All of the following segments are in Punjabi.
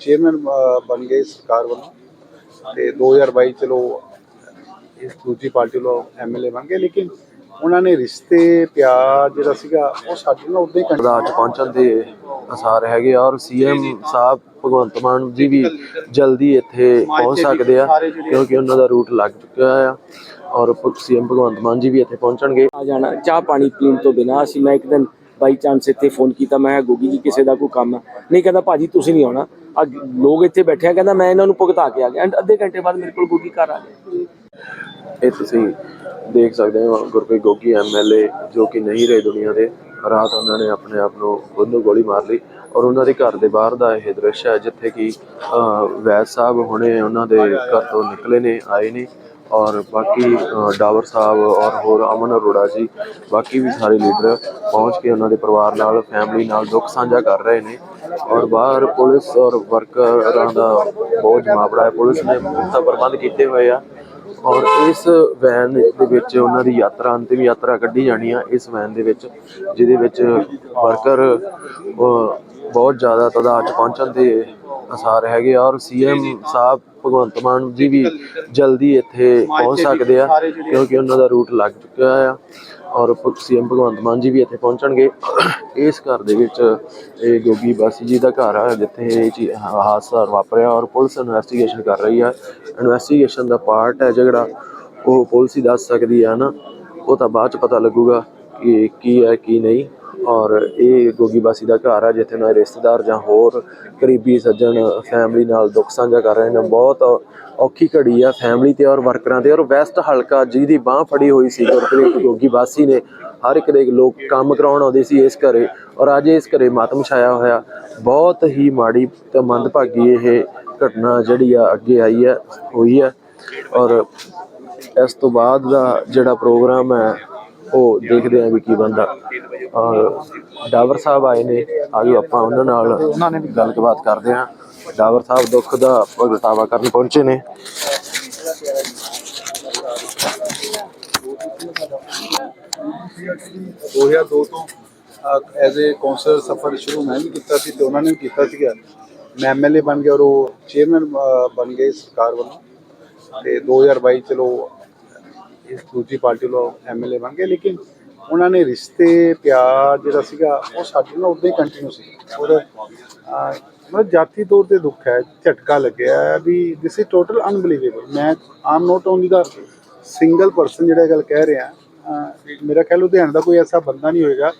ਚੇਅਰਮੈਨ ਬਣ ਗਏ ਸਰਕਾਰ ਵੱਲੋਂ ਤੇ 2022 ਚਲੋ ਇਸ ਦੂਜੀ ਪਾਰਟੀ ਵੱਲੋਂ ਐਮਐਲਏ ਬਣ ਗਏ ਲੇਕਿਨ ਉਹਨਾਂ ਨੇ ਰਿਸ਼ਤੇ ਪਿਆਰ ਜਿਹੜਾ ਸੀਗਾ ਉਹ ਸਾਡੇ ਨਾਲ ਉਦਾਂ ਹੀ ਦਾ ਅੱਜ ਪਹੁੰਚਣ ਦੇ ਅਸਾਰ ਹੈਗੇ ਔਰ ਸੀਐਮ ਸਾਹਿਬ ਭਗਵੰਤ ਮਾਨ ਜੀ ਵੀ ਜਲਦੀ ਇੱਥੇ ਪਹੁੰਚ ਸਕਦੇ ਆ ਕਿਉਂਕਿ ਉਹਨਾਂ ਦਾ ਰੂਟ ਲੱਗ ਚੁੱਕਿਆ ਆ ਔਰ ਸੀਐਮ ਭਗਵੰਤ ਮਾਨ ਜੀ ਵੀ ਇੱਥੇ ਪਹੁੰਚਣਗੇ। ਆ ਜਾਣਾ ਚਾਹ ਪਾਣੀ ਪੀਣ ਤੋਂ ਬਿਨਾਂ ਅਸੀਂ ਮੈਂ ਇੱਕ ਦਿਨ ਬਾਈ ਚਾਂਸ ਇੱਥੇ ਫੋਨ ਕੀਤਾ ਮੈਂ ਗੋਗੀ ਜੀ ਕਿਸੇ ਦਾ ਕੋਈ ਕੰਮ ਨਹੀਂ ਕਹਿੰਦਾ ਭਾਜੀ ਤੁਸੀਂ ਨਹੀਂ ਆਉਣਾ। ਅੱਜ ਲੋਕ ਇੱਥੇ ਬੈਠੇ ਆ, ਕਹਿੰਦਾ ਮੈਂ ਇਹਨਾਂ ਨੂੰ ਭੁਗਤਾ ਕੇ ਆ ਗਿਆ। ਐਂਡ ਅੱਧੇ ਘੰਟੇ ਬਾਅਦ ਮੇਰੇ ਕੋਲ ਗੋਗੀ ਘਰ ਆ ਗਿਆ ਇਹ ਤੁਸੀਂ ਦੇਖ ਸਕਦੇ ਹੋ, ਗੁਰਪ੍ਰੀਤ ਗੋਗੀ ਐਮਐਲਏ ਜੋ ਕਿ ਨਹੀਂ ਰਹੇ ਦੁਨੀਆ ਦੇ, ਰਾਤ ਉਹਨਾਂ ਨੇ ਆਪਣੇ ਆਪ ਨੂੰ ਉਹਨੂੰ ਗੋਲੀ ਮਾਰ ਲਈ ਔਰ ਉਹਨਾਂ ਦੇ ਘਰ ਦੇ ਬਾਹਰ ਦਾ ਇਹ ਦ੍ਰਿਸ਼ ਹੈ ਜਿੱਥੇ ਕਿ ਵੈਦ ਸਾਹਿਬ ਹੁਣੇ ਉਹਨਾਂ ਦੇ ਘਰ ਤੋਂ ਨਿਕਲੇ ਨੇ, ਆਏ ਨੇ। ਔਰ ਬਾਕੀ ਡਾਵਰ ਸਾਹਿਬ ਔਰ ਹੋਰ ਅਮਨ ਅਰੋੜਾ ਜੀ, ਬਾਕੀ ਵੀ ਸਾਰੇ ਲੀਡਰ ਪਹੁੰਚ ਕੇ ਉਹਨਾਂ ਦੇ ਪਰਿਵਾਰ ਨਾਲ ਫੈਮਿਲੀ ਨਾਲ ਦੁੱਖ ਸਾਂਝਾ ਕਰ ਰਹੇ ਨੇ। ਔਰ ਬਾਹਰ ਪੁਲਿਸ ਔਰ ਵਰਕਰਾਂ ਦਾ ਬਹੁਤ ਜਮਾਵੜਾ ਹੈ। ਪੁਲਿਸ ਨੇ ਪੁਖਤਾ ਪ੍ਰਬੰਧ ਕੀਤੇ ਹੋਏ ਆ। ਔਰ ਇਸ ਵੈਨ ਦੇ ਵਿੱਚ ਉਹਨਾਂ ਦੀ ਯਾਤਰਾ, ਅੰਤਿਮ ਯਾਤਰਾ ਕੱਢੀ ਜਾਣੀ ਆ। ਇਸ ਵੈਨ ਦੇ ਵਿੱਚ, ਜਿਹਦੇ ਵਿੱਚ ਵਰਕਰ ਬਹੁਤ ਜ਼ਿਆਦਾ ਤਾਦਾਦ 'ਚ ਪਹੁੰਚਣ ਦੇ ਅਸਾਰ ਹੈਗੇ ਔਰ ਸੀਐਮ ਸਾਹਿਬ ਭਗਵੰਤ ਮਾਨ ਜੀ ਵੀ ਜਲਦੀ ਇੱਥੇ ਪਹੁੰਚ ਸਕਦੇ ਆ ਕਿਉਂਕਿ ਉਹਨਾਂ ਦਾ ਰੂਟ ਲੱਗ ਚੁੱਕਿਆ ਆ ਔਰ ਸੀਐਮ ਭਗਵੰਤ ਮਾਨ ਜੀ ਵੀ ਇੱਥੇ ਪਹੁੰਚਣਗੇ। ਇਸ ਘਰ ਦੇ ਵਿੱਚ ਇਹ ਗੋਗੀ ਬਾਸੀ ਜੀ ਦਾ ਘਰ ਆ ਜਿੱਥੇ ਇਹ ਹਾਦਸਾ ਵਾਪਰਿਆ ਔਰ ਪੁਲਿਸ ਇਨਵੈਸਟੀਗੇਸ਼ਨ ਕਰ ਰਹੀ ਆ। ਇਨਵੈਸਟੀਗੇਸ਼ਨ ਦਾ ਪਾਰਟ ਹੈ ਜਿਹੜਾ ਉਹ ਪੁਲਿਸ ਹੀ ਦੱਸ ਸਕਦੀ ਆ ਨਾ। ਉਹ ਤਾਂ ਬਾਅਦ ਚ ਪਤਾ ਲੱਗੂਗਾ ਕਿ ਕੀ ਹੈ ਕੀ ਨਹੀਂ। ਔਰ ਇਹ ਗੋਗੀ ਬਾਸੀ ਦਾ ਘਰ ਆ, ਜਿੱਥੇ ਉਹਨਾਂ ਦੇ ਰਿਸ਼ਤੇਦਾਰ ਜਾਂ ਹੋਰ ਕਰੀਬੀ ਸੱਜਣ ਫੈਮਿਲੀ ਨਾਲ ਦੁੱਖ ਸਾਂਝਾ ਕਰ ਰਹੇ ਨੇ। ਬਹੁਤ ਔਖੀ ਘੜੀ ਆ ਫੈਮਿਲੀ ਤੇ ਔਰ ਵਰਕਰਾਂ ਤੇ। ਔਰ ਵੈਸਟ ਹਲਕਾ, ਜਿਹਦੀ ਬਾਹ ਫੜੀ ਹੋਈ ਸੀ ਗੁਰਪ੍ਰੀਤ ਗੋਗੀ ਬਾਸੀ ਨੇ, ਹਰ ਇੱਕ ਦੇ ਲੋਕ ਕੰਮ ਕਰਾਉਣ ਆਉਂਦੇ ਸੀ ਇਸ ਘਰੇ। ਔਰ ਅੱਜ ਇਸ ਘਰੇ ਮਾਤਮ ਛਾਇਆ ਹੋਇਆ। ਬਹੁਤ ਹੀ ਮਾੜੀ ਤੇ ਮੰਦਭਾਗੀ ਇਹ ਘਟਨਾ ਜਿਹੜੀ ਆ, ਅੱਗੇ ਆਈ ਹੈ ਹੋਈ ਹੈ ਔਰ ਇਸ ਤੋਂ ਬਾਅਦ ਦਾ ਜਿਹੜਾ ਪ੍ਰੋਗਰਾਮ ਹੈ ਉਹ ਦੇਖਦੇ ਆਂ ਵੀ ਕੀ ਬੰਦਾ ਔਰ ਡਾਵਰ ਸਾਹਿਬ ਆਏ ਨੇ ਆਜੋ ਆਪਾਂ ਉਹਨਾਂ ਨਾਲ ਉਹਨਾਂ ਨੇ ਵੀ ਗੱਲਬਾਤ ਕਰਦੇ ਆਂ ਡਾਵਰ ਸਾਹਿਬ ਦੁੱਖ ਦਾ ਪ੍ਰਗਟਾਵਾ ਕਰਨ ਪਹੁੰਚੇ ਨੇ। 2002 ਤੋਂ ਐਜ਼ ਅ ਕਾਉਂਸਲਰ ਸਫਰ ਸ਼ੁਰੂ ਮੈਂ ਵੀ ਕੀਤਾ ਸੀ ਤੇ ਉਹਨਾਂ ਨੇ ਵੀ ਕੀਤਾ ਸੀਗਾ। ਮੈਂ ਐਮਐਲਏ ਬਣ ਗਿਆ ਔਰ ਉਹ ਚੇਅਰਮੈਨ ਬਣ ਗਏ ਸਰਕਾਰ ਵੱਲੋਂ। ਤੇ 2022 ਚਲੋ ਇਸ ਦੂਜੀ ਪਾਰਟੀ ਵੱਲੋਂ ਐਮਐਲਏ ਬਣ ਗਏ, ਲੇਕਿਨ ਉਹਨਾਂ ਨੇ ਰਿਸ਼ਤੇ, ਪਿਆਰ ਜਿਹੜਾ ਸੀਗਾ, ਉਹ ਸਾਡੇ ਨਾਲ ਉਦਾਂ ਹੀ ਕੰਟੀਨਿਊ ਸੀ। ਔਰ ਮਤਲਬ ਜਾਤੀ ਤੌਰ ਤੇ ਦੁੱਖ ਹੈ, ਝਟਕਾ ਲੱਗਿਆ ਵੀ ਦਿਸ ਇਜ਼ ਟੋਟਲ ਅਨਬਲੀਵੇਬਲ ਮੈਂ am not only the single person ਜਿਹੜਾ ਇਹ ਗੱਲ ਕਹਿ ਰਿਹਾ ਮੇਰਾ ਖਿਆਲ ਲੁਧਿਆਣਾ ਦਾ ਕੋਈ ਐਸਾ ਬੰਦਾ ਨਹੀਂ ਹੋਏਗਾ,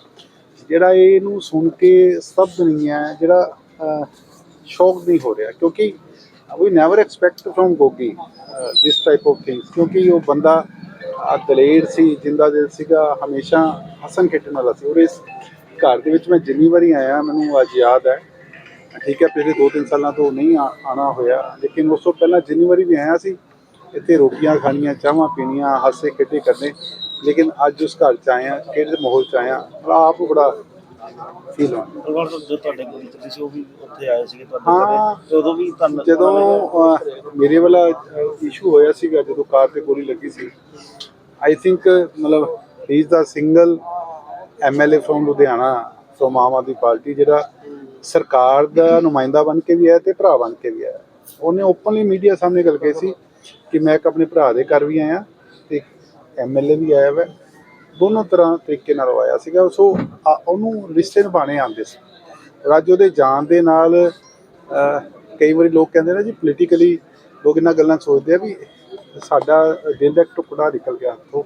ਜਿਹੜਾ ਇਹਨੂੰ ਸੁਣ ਕੇ ਸਤਬਦ ਨਹੀਂ ਹੈ, ਜਿਹੜਾ ਸ਼ੌਕ ਨਹੀਂ ਹੋ ਰਿਹਾ। ਕਿਉਂਕਿ we never expect from Gogi this type of things ਕਿਉਂਕਿ ਉਹ ਬੰਦਾ ਦਲੇਰ ਸੀ ਜਿੰਦਾ ਦਿਲ ਸੀਗਾ ਹਮੇਸ਼ਾ ਹਸਨ ਖੇਡਣ ਵਾਲਾ ਸੀ। ਔਰ ਇਸ ਘਰ ਦੇ ਵਿੱਚ ਮੈਂ ਜਿੰਨੀ ਵਾਰੀ ਆਇਆ ਮੈਨੂੰ ਅੱਜ ਯਾਦ ਹੈ। ਠੀਕ ਹੈ ਪਿਛਲੇ 2-3 ਸਾਲਾਂ ਤੋਂ ਨਹੀਂ ਆ- ਆਉਣਾ ਹੋਇਆ। ਲੇਕਿਨ ਉਸ ਤੋਂ ਪਹਿਲਾਂ ਜਿੰਨੀ ਵਾਰੀ ਵੀ ਆਇਆ ਸੀ ਇੱਥੇ ਰੋਟੀਆਂ ਖਾਣੀਆਂ ਚਾਹਾਂ ਪੀਣੀਆਂ ਹਾਸੇ ਖੇਡੇ ਕਰਨੇ। ਲੇਕਿਨ ਅੱਜ ਉਸ ਘਰ ਚ ਆਏ ਆ ਕਿਹੜੇ ਮਾਹੌਲ ਚ ਆਏ ਆ ਬੜਾ ਆਪ ਬੜਾ ਫੀਲ ਹੋਇਆ। ਪਰਿਵਾਰ ਤੋਂ ਜੋ ਤੁਹਾਡੇ ਕੋਲ ਚੱਲੀ ਸੀ ਉਹ ਵੀ ਉੱਥੇ ਆਏ ਸੀਗੇ ਤੁਹਾਡੇ। ਘਰੇ। ਉਦੋਂ ਵੀ ਤੁਹਾਨੂੰ ਜਦੋਂ ਮੇਰੇ ਵਾਲਾ ਇਸ਼ੂ ਹੋਇਆ ਸੀਗਾ ਜਦੋਂ ਕਾਰ ਤੇ ਗੋਲੀ ਲੱਗੀ ਸੀ। ਆਈ ਥਿੰਕ ਮਤਲਬ he is the single MLA from Ludhiana from Aam Aadmi Party ਜਿਹੜਾ ਸਰਕਾਰ ਦਾ ਨੁਮਾਇੰਦਾ ਬਣ ਕੇ ਵੀ ਆਇਆ ਤੇ ਭਰਾ ਬਣ ਕੇ ਵੀ ਆਇਆ ਉਹਨੇ ਓਪਨਲੀ ਮੀਡੀਆ ਸਾਹਮਣੇ ਗੱਲ ਕਹੀ ਸੀ ਕਿ ਮੈਂ ਇੱਕ ਆਪਣੇ ਭਰਾ ਦੇ ਘਰ ਵੀ ਆਇਆ ਤੇ ਐਮਐਲਏ ਵੀ ਆਇਆ ਵਾ। ਦੋਨੋਂ ਤਰ੍ਹਾਂ ਤਰੀਕੇ ਨਾਲ ਉਹ ਆਇਆ ਸੀਗਾ। ਸੋ ਆ- ਉਹਨੂੰ ਰਿਸ਼ਤੇ ਨਿਭਾਣੇ ਆਉਂਦੇ ਸੀ। ਰਾਜ ਉਹਦੇ ਜਾਣ ਦੇ ਨਾਲ ਕਈ ਵਾਰੀ ਲੋਕ ਕਹਿੰਦੇ ਨੇ ਜੀ ਪੋਲੀਟੀਕਲੀ ਲੋਕ ਇਹਨਾਂ ਗੱਲਾਂ ਸੋਚਦੇ ਆ ਵੀ ਸਾਡਾ ਦਿਲ ਦਾ ਟੁਕੜਾ ਨਿਕਲ ਗਿਆ ਹੱਥੋਂ।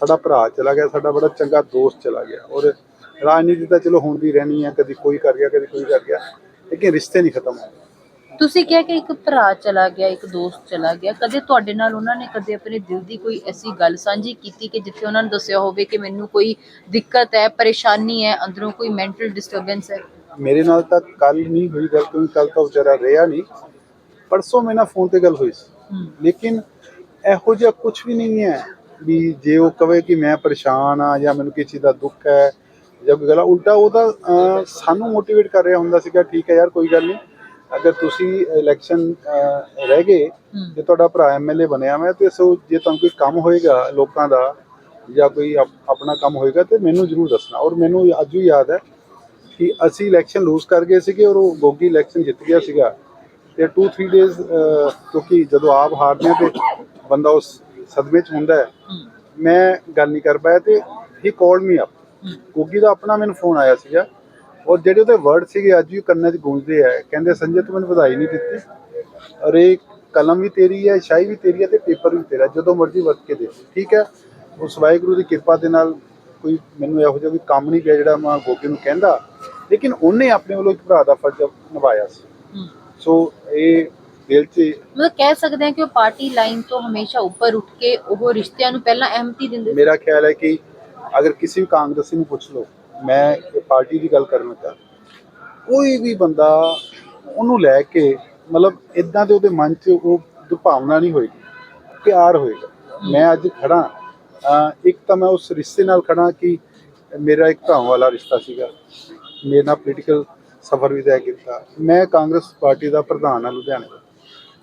ਸਾਡਾ ਭਰਾ ਚਲਾ ਗਿਆ ਸਾਡਾ ਬੜਾ ਚੰਗਾ ਦੋਸਤ ਚਲਾ ਗਿਆ। ਔਰ ਰਾਜਨੀਤੀ ਤਾਂ ਚਲੋ ਹੁੰਦੀ ਰਹਿਣੀ ਹੈ ਕਦੀ ਕੋਈ ਕਰ ਗਿਆ ਕਦੀ ਕੋਈ ਕਰ ਗਿਆ ਲੇਕਿਨ ਰਿਸ਼ਤੇ ਨਹੀਂ ਖਤਮ ਹੋਏ। ਤੁਸੀਂ ਕਿਹਾ ਕਿ ਇੱਕ ਭਰਾ ਚਲਾ ਗਿਆ ਇੱਕ ਦੋਸਤ ਚਲਾ ਗਿਆ। ਕਦੇ ਤੁਹਾਡੇ ਨਾਲ ਉਹਨਾਂ ਨੇ ਕਦੇ ਆਪਣੇ ਦਿਲ ਦੀ ਕੋਈ ਐਸੀ ਗੱਲ ਸਾਂਝੀ ਕੀਤੀ ਕਿ ਜਿੱਥੇ ਉਹਨਾਂ ਨੇ ਦੱਸਿਆ ਹੋਵੇ ਕਿ ਮੈਨੂੰ ਕੋਈ ਦਿੱਕਤ ਹੈ ਪਰੇਸ਼ਾਨੀ ਹੈ ਅੰਦਰੋਂ ਕੋਈ ਮੈਂਟਲ ਡਿਸਟਰਬੈਂਸ ਹੈ? ਮੇਰੇ ਨਾਲ ਤਾਂ ਕੱਲ ਨਹੀਂ ਹੋਈ ਗੱਲ ਕਿਉਂਕਿ ਕੱਲ ਤਾਂ ਵਿਚਾਰਾ ਰਿਹਾ ਨਹੀਂ। ਪਰਸੋਂ ਮੇਰੇ ਫੋਨ ਤੇ ਗੱਲ ਹੋਈ ਸੀ। ਲੇਕਿਨ ਇਹੋ ਜਿਹਾ ਕੁਝ ਵੀ ਨਹੀਂ ਹੈ ਵੀ ਜੇ ਉਹ ਕਵੇ ਕਿ ਮੈਂ ਪਰੇਸ਼ਾਨ ਆ ਜਾਂ ਮੈਨੂੰ ਕਿਸੇ ਦਾ ਦੁੱਖ ਹੈ ਜਾਂ ਕੋਈ ਗੱਲ ਉਲਟਾ ਉਹ ਤਾਂ ਅਹ, ਸਾਨੂੰ ਮੋਟੀਵੇਟ ਕਰ ਰਿਹਾ ਹੁੰਦਾ ਸੀਗਾ ਠੀਕ ਹੈ ਯਾਰ ਕੋਈ ਗੱਲ ਨਹੀਂ। ਅਗਰ ਤੁਸੀਂ ਇਲੈਕਸ਼ਨ ਰਹਿ ਗਏ। ਜੇ ਤੁਹਾਡਾ ਭਰਾ ਐਮਐਲਏ ਬਣਿਆ ਮੈਂ ਤੇ ਸੋ ਜੇ ਤੁਹਾਨੂੰ ਕੋਈ ਕੰਮ ਹੋਏਗਾ ਲੋਕਾਂ ਦਾ ਜਾਂ ਕੋਈ ਆਪ- ਆਪਣਾ ਕੰਮ ਹੋਏਗਾ ਤੇ ਮੈਨੂੰ ਜ਼ਰੂਰ ਦੱਸਣਾ। ਔਰ ਮੈਨੂੰ ਅੱਜ ਵੀ ਯਾਦ ਹੈ ਕਿ ਅਸੀਂ ਇਲੈਕਸ਼ਨ ਲੂਜ਼ ਕਰ ਗਏ ਸੀਗੇ ਔਰ ਉਹ ਗੋਗੀ ਇਲੈਕਸ਼ਨ ਜਿੱਤ ਗਿਆ ਸੀਗਾ। ਤੇ 2-3 ਡੇਜ਼ ਕਿਉਂਕਿ ਜਦੋਂ ਆਪ ਹਾਰਦੇ ਤੇ ਬੰਦਾ ਉਸ ਸਦਮੇ 'ਚ ਹੁੰਦਾ ਹੈ। ਮੈਂ ਗੱਲ ਨਹੀਂ ਕਰ ਪਾਇਆ ਤੇ he called me up Gogi ਦਾ ਆਪਣਾ ਮੈਨੂੰ ਫੋਨ ਆਇਆ ਸੀਗਾ। ਔਰ ਜਿਹੜੇ ਉਹਦੇ ਵਰਡ ਸੀਗੇ ਅੱਜ ਵੀ ਕੰਨਾਂ 'ਚ ਗੂੰਜਦੇ ਆ। ਕਹਿੰਦੇ ਸੰਜੇ ਤੂੰ ਮੈਨੂੰ ਵਧਾਈ ਨਹੀਂ ਦਿੱਤੀ। ਅਰੇ ਕਲਮ ਵੀ ਤੇਰੀ ਹੈ ਸ਼ਾਈ ਵੀ ਤੇਰੀ ਹੈ ਤੇ ਪੇਪਰ ਵੀ ਤੇਰਾ ਜਦੋਂ ਮਰਜ਼ੀ ਵਰਤ ਕੇ ਦੇ। ਠੀਕ ਹੈ? ਉਸ ਵਾਹਿਗੁਰੂ ਦੀ ਕਿਰਪਾ ਦੇ ਨਾਲ ਕੋਈ ਮੈਨੂੰ ਇਹੋ ਜਿਹਾ ਵੀ ਕੰਮ ਨਹੀਂ ਪਿਆ ਜਿਹੜਾ ਮੈਂ ਗੋਗੀ ਨੂੰ ਕਹਿੰਦਾ। ਲੇਕਿਨ ਉਹਨੇ ਆਪਣੇ ਵੱਲੋਂ ਇੱਕ ਭਰਾ ਦਾ ਫਰਜ਼ ਨਿਭਾਇਆ ਸੀ। ਸੋ ਇਹ ਦਿਲ 'ਚ ਮਤਲਬ ਕਹਿ ਸਕਦੇ ਹਾਂ ਕਿ ਉਹ ਪਾਰਟੀ ਲਾਈਨ ਤੋਂ ਹਮੇਸ਼ਾ ਉੱਪਰ ਉੱਠ ਕੇ ਉਹ ਰਿਸ਼ਤਿਆਂ ਨੂੰ ਪਹਿਲਾਂ ਅਹਿਮਤੀ ਦਿੰਦੇ ਸੀ। ਮੇਰਾ ਖਿਆਲ ਹੈ ਕਿ ਅਗਰ ਕਿਸੇ ਵੀ ਕਾਂਗਰਸੀ ਨੂੰ ਪੁੱਛ ਲਓ ਮੈਂ ਇਹ ਪਾਰਟੀ ਦੀ ਗੱਲ ਕਰਨ ਲੱਗਾ। ਕੋਈ ਵੀ ਬੰਦਾ ਉਹਨੂੰ ਲੈ ਕੇ ਮਤਲਬ ਇਦਾਂ ਦੇ ਉਹਦੇ ਮਨ 'ਚ ਉਹ ਦੁਭਾਵਨਾ ਨਹੀਂ ਹੋਏਗੀ ਪਿਆਰ ਹੋਏਗਾ। ਮੈਂ ਅੱਜ ਖੜਾ ਅਹ ਇੱਕ ਤਾਂ ਮੈਂ ਉਸ ਰਿਸ਼ਤੇ ਨਾਲ ਖੜਾ ਕਿ ਮੇਰਾ ਇੱਕ ਭਰਾਵਾਂ ਵਾਲਾ ਰਿਸ਼ਤਾ ਸੀਗਾ। ਮੇਰੇ ਨਾਲ ਪੋਲੀਟੀਕਲ ਸਫ਼ਰ ਵੀ ਤੈਅ ਕੀਤਾ। ਮੈਂ ਕਾਂਗਰਸ ਪਾਰਟੀ ਦਾ ਪ੍ਰਧਾਨ ਹਾਂ ਲੁਧਿਆਣੇ ਦਾ।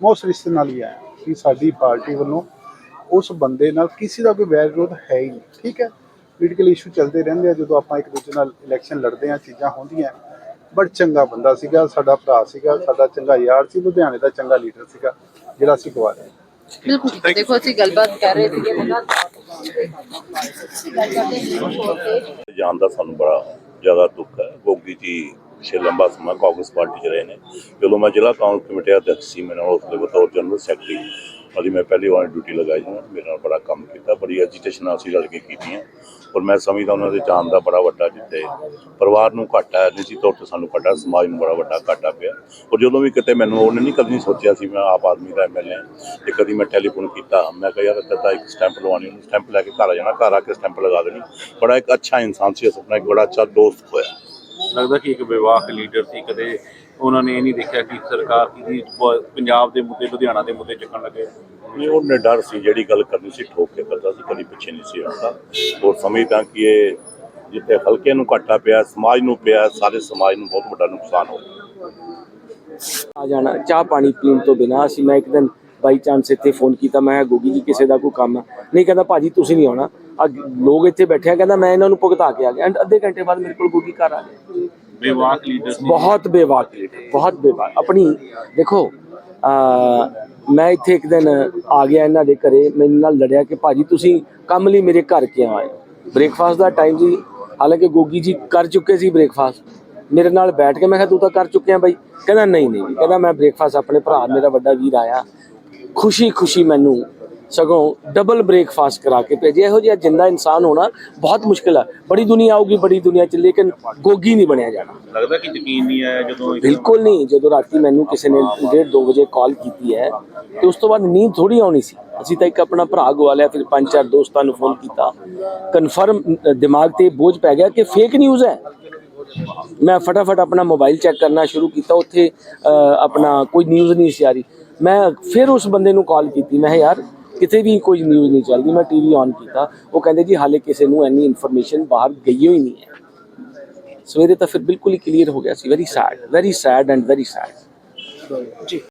ਮੈਂ ਉਸ ਰਿਸ਼ਤੇ ਨਾਲ ਹੀ ਆਇਆ ਕਿ ਸਾਡੀ ਪਾਰਟੀ ਵੱਲੋਂ ਉਸ ਬੰਦੇ ਨਾਲ ਕਿਸੇ ਦਾ ਕੋਈ ਵੈਰ ਵਿਰੋਧ ਹੈ ਹੀ ਨਹੀਂ ਠੀਕ ਹੈ? ਪੋਲੀਟੀਕਲ ਇਸ਼ੂ ਚੱਲਦੇ ਰਹਿੰਦੇ ਆ ਜਦੋਂ ਆਪਾਂ ਇੱਕ ਦੂਜੇ ਨਾਲ ਇਲੈਕਸ਼ਨ ਲੜਦੇ ਆ ਚੀਜ਼ਾਂ ਹੁੰਦੀਆਂ। ਬੜਾ ਚੰਗਾ ਬੰਦਾ ਸੀਗਾ ਸਾਡਾ ਭਰਾ ਸੀਗਾ ਸਾਡਾ ਚੰਗਾ ਯਾਰ ਸੀ ਲੁਧਿਆਣੇ ਦਾ ਚੰਗਾ ਲੀਡਰ ਸੀਗਾ ਜਿਹੜਾ ਅਸੀਂ ਗਵਾਇਆ ਬਿਲਕੁਲ ਠੀਕ ਹੈ। ਦੇਖੋ ਅਸੀਂ ਗੱਲਬਾਤ ਕਰ ਰਹੇ ਸੀਗੇ ਉਹਨਾਂ ਜਾਣ ਦਾ ਸਾਨੂੰ ਬੜਾ ਜ਼ਿਆਦਾ ਦੁੱਖ ਹੈ। ਗੋਗੀ ਜੀ ਪਿਛਲੇ ਲੰਬਾ ਸਮਾਂ ਕਾਂਗਰਸ ਪਾਰਟੀ 'ਚ ਰਹੇ ਨੇ। ਜਦੋਂ ਮੈਂ ਜ਼ਿਲ੍ਹਾ ਕਾਂਗਰਸ ਕਮੇਟੀ ਦਾ ਅਧਿਆਪਕ ਸੀ ਮੈਂ ਉਸ ਦੇ ਬਤੌਰ ਜਨਰਲ ਸੈਕਟਰੀ ਉਹਦੀ ਮੈਂ ਪਹਿਲੀ ਵਾਰ ਡਿਊਟੀ ਲਗਾਈ ਹਾਂ ਮੇਰੇ ਨਾਲ ਬੜਾ ਕੰਮ ਕੀਤਾ, ਬੜੀ ਐਜੀਟੇਸ਼ਨ ਅਸੀਂ ਰਲ ਕੇ ਕੀਤੀਆਂ। ਔਰ ਮੈਂ ਸਮਝਦਾ ਉਹਨਾਂ ਦੇ ਜਾਣ ਦਾ ਬੜਾ ਵੱਡਾ ਜਿੱਤੇ। ਪਰਿਵਾਰ ਨੂੰ ਘਾਟਾ ਨਿੱਜੀ ਤੌਰ ਤੇ ਸਾਨੂੰ ਘਾਟਾ, ਸਮਾਜ ਨੂੰ ਬੜਾ ਵੱਡਾ ਘਾਟਾ ਪਿਆ। ਔਰ ਜਦੋਂ ਵੀ ਕਿਤੇ ਮੈਨੂੰ ਉਹਨੇ ਨਹੀਂ ਕਦੀ ਨਹੀਂ ਸੋਚਿਆ ਸੀ, ਮੈਂ ਆਪ ਆਦਮੀ ਦਾ ਐਮਐਲਏ ਤੇ ਕਦੀ ਮੈਂ ਟੈਲੀਫੋਨ ਕੀਤਾ। ਮੈਂ ਕਿਹਾ, ਯਾਰ ਇੱਦਾਂ ਇੱਕ ਸਟੈਂਪ ਲਵਾਉਣੀ ਉਹਨੂੰ ਸਟੈਂਪ ਲੈ ਕੇ ਘਰ ਆ ਜਾਣਾ, ਘਰ ਆ ਕੇ ਸਟੈਂਪ ਲਗਾ ਦੇਣੀ। ਬੜਾ ਇੱਕ ਅੱਛਾ ਇਨਸਾਨ ਸੀ ਆਪਣਾ ਇੱਕ ਬੜਾ ਅੱਛਾ ਦੋਸਤ ਹੋਇਆ। ਲੱਗਦਾ ਕਿ ਇੱਕ ਵਿਵਾਕ ਲੀਡਰ ਸੀ ਕਦੇ ਉਹਨਾਂ ਨੇ ਇਹ ਨਹੀਂ ਦੇਖਿਆ ਕਿ ਸਰਕਾਰ ਕੀ ਪੰਜਾਬ ਦੇ ਮੁੱਦੇ ਲੁਧਿਆਣਾ ਦੇ ਮੁੱਦੇ ਚੱਕਣ ਲੱਗੇ। ਨਹੀਂ ਉਹਨੇ ਡਰ ਸੀ ਜਿਹੜੀ ਗੱਲ ਕਰਨੀ ਸੀ ਠੋਕ ਕੇ ਕਰਦਾ ਸੀ ਕਦੀ ਪਿੱਛੇ ਨਹੀਂ ਸੀ ਹਟਦਾ। ਔਰ ਸਮਝਦਾ ਕਿ ਇਹ ਜਿੱਥੇ ਹਲਕੇ ਨੂੰ ਘਾਟਾ ਪਿਆ ਸਮਾਜ ਨੂੰ ਪਿਆ ਸਾਰੇ ਸਮਾਜ ਨੂੰ ਬਹੁਤ ਵੱਡਾ ਨੁਕਸਾਨ ਹੋ ਗਿਆ। ਆ ਜਾਣਾ ਚਾਹ ਪਾਣੀ ਪੀਣ ਤੋਂ ਬਿਨਾ ਅਸੀਂ ਮੈਂ ਇੱਕ ਦਿਨ ਬਾਈ ਚਾਂਸ ਇੱਥੇ ਫੋਨ ਕੀਤਾ ਮੈਂ ਗੋਗੀ ਜੀ ਕਿਸੇ ਦਾ ਕੋਈ ਕੰਮ ਨਹੀਂ ਕਹਿੰਦਾ ਭਾਜੀ ਤੁਸੀਂ ਨਹੀਂ ਆਉਣਾ। ਆ ਲੋਕ ਇੱਥੇ ਬੈਠੇ ਆ ਕਹਿੰਦਾ ਮੈਂ ਇਹਨਾਂ ਨੂੰ ਭੁਗਤਾ ਕੇ ਆ ਗਿਆ। ਐਂਡ ਅੱਧੇ ਘੰਟੇ ਬਾਅਦ ਮੇਰੇ ਕੋਲ ਗੋਗੀ ਘਰ ਆ ਗਿਆ। ਵਿਵਾਕ ਲੀਡਰ ਬਹੁਤ ਬੇਵਾਕ ਲੀਡਰ ਬਹੁਤ ਬੇਵਾਕ। ਆਪਣੀ ਦੇਖੋ ਆ ਮੈਂ ਇੱਥੇ ਇੱਕ ਦਿਨ ਆ ਗਿਆ ਇਹਨਾਂ ਦੇ ਘਰੇ ਮੇਰੇ ਨਾਲ ਲੜਿਆ ਕਿ ਭਾਜੀ ਤੁਸੀਂ ਕੰਮ ਲਈ ਮੇਰੇ ਘਰ ਕਿਉਂ ਆਏ? ਬ੍ਰੇਕਫਾਸਟ ਦਾ ਟਾਈਮ ਸੀ। ਹਾਲਾਂਕਿ ਗੋਗੀ ਜੀ ਕਰ ਚੁੱਕੇ ਸੀ ਬ੍ਰੇਕਫਾਸਟ ਮੇਰੇ ਨਾਲ ਬੈਠ ਕੇ ਮੈਂ ਕਿਹਾ ਤੂੰ ਤਾਂ ਕਰ ਚੁੱਕਿਆ ਬਾਈ। ਕਹਿੰਦਾ ਨਹੀਂ ਨਹੀਂ ਕਹਿੰਦਾ ਮੈਂ ਬ੍ਰੇਕਫਾਸਟ ਆਪਣੇ ਭਰਾ ਮੇਰਾ ਵੱਡਾ ਵੀਰ ਆਇਆ। ਖੁਸ਼ੀ ਖੁਸ਼ੀ ਮੈਨੂੰ ਸਗੋਂ ਡਬਲ ਬ੍ਰੇਕਫਾਸਟ ਕਰਾ ਕੇ ਭੇਜਿਆ। ਇਹੋ ਜਿਹਾ ਜਿੰਦਾ ਇਨਸਾਨ ਹੋਣਾ ਬਹੁਤ ਮੁਸ਼ਕਿਲ ਹੈ ਬੜੀ ਦੁਨੀਆ ਆਊਗੀ ਬੜੀ ਦੁਨੀਆ ਚ ਲੇਕਿਨ ਗੋਗੀ ਨਹੀਂ ਬਣਿਆ ਜਾਣਾ। ਲੱਗਦਾ ਕਿ ਯਕੀਨ ਨਹੀਂ ਆਇਆ ਜਦੋਂ ਬਿਲਕੁਲ ਨਹੀਂ। ਜਦੋਂ ਰਾਤੀ ਮੈਨੂੰ ਕਿਸੇ ਨੇ 1:30 2 ਵਜੇ ਕਾਲ ਕੀਤੀ ਹੈ ਤੇ ਉਸ ਤੋਂ ਬਾਅਦ ਨੀਂਦ ਥੋੜੀ ਆਉਣੀ ਸੀ। ਅਸੀਂ ਤਾਂ ਇੱਕ ਆਪਣਾ ਭਰਾ ਗਵਾ ਲਿਆ ਫਿਰ ਪੰਜ ਚਾਰ ਦੋਸਤਾਂ ਨੂੰ ਫੋਨ ਕੀਤਾ। ਕਨਫਰਮ ਦਿਮਾਗ ਤੇ ਬੋਝ ਪੈ ਗਿਆ ਕਿ ਫੇਕ ਨਿਊਜ਼ ਹੈ। ਮੈਂ ਫਟਾਫਟ ਆਪਣਾ ਮੋਬਾਈਲ ਚੈੱਕ ਕਰਨਾ ਸ਼ੁਰੂ ਕੀਤਾ। ਉੱਥੇ ਆਪਣਾ ਕੋਈ ਨਿਊਜ਼ ਨਹੀਂ ਸੀ ਆ ਰਹੀ। ਮੈਂ ਫਿਰ ਉਸ ਬੰਦੇ ਨੂੰ ਕਾਲ ਕੀਤੀ। ਮੈਂ ਯਾਰ ਕਿਤੇ ਵੀ ਕੋਈ ਨਿਊਜ਼ ਨਹੀਂ ਚੱਲਦੀ, ਮੈਂ ਟੀਵੀ ਔਨ ਕੀਤਾ। ਉਹ ਕਹਿੰਦੇ ਜੀ, ਹਾਲੇ ਕਿਸੇ ਨੂੰ ਐਨੀ ਇਨਫੋਰਮੇਸ਼ਨ ਬਾਹਰ ਗਈ ਹੋਈ ਨਹੀਂ ਹੈ। ਸਵੇਰੇ ਤਾਂ ਫਿਰ ਬਿਲਕੁਲ ਹੀ ਕਲੀਅਰ ਹੋ ਗਿਆ ਸੀ। Very sad very sad and very sad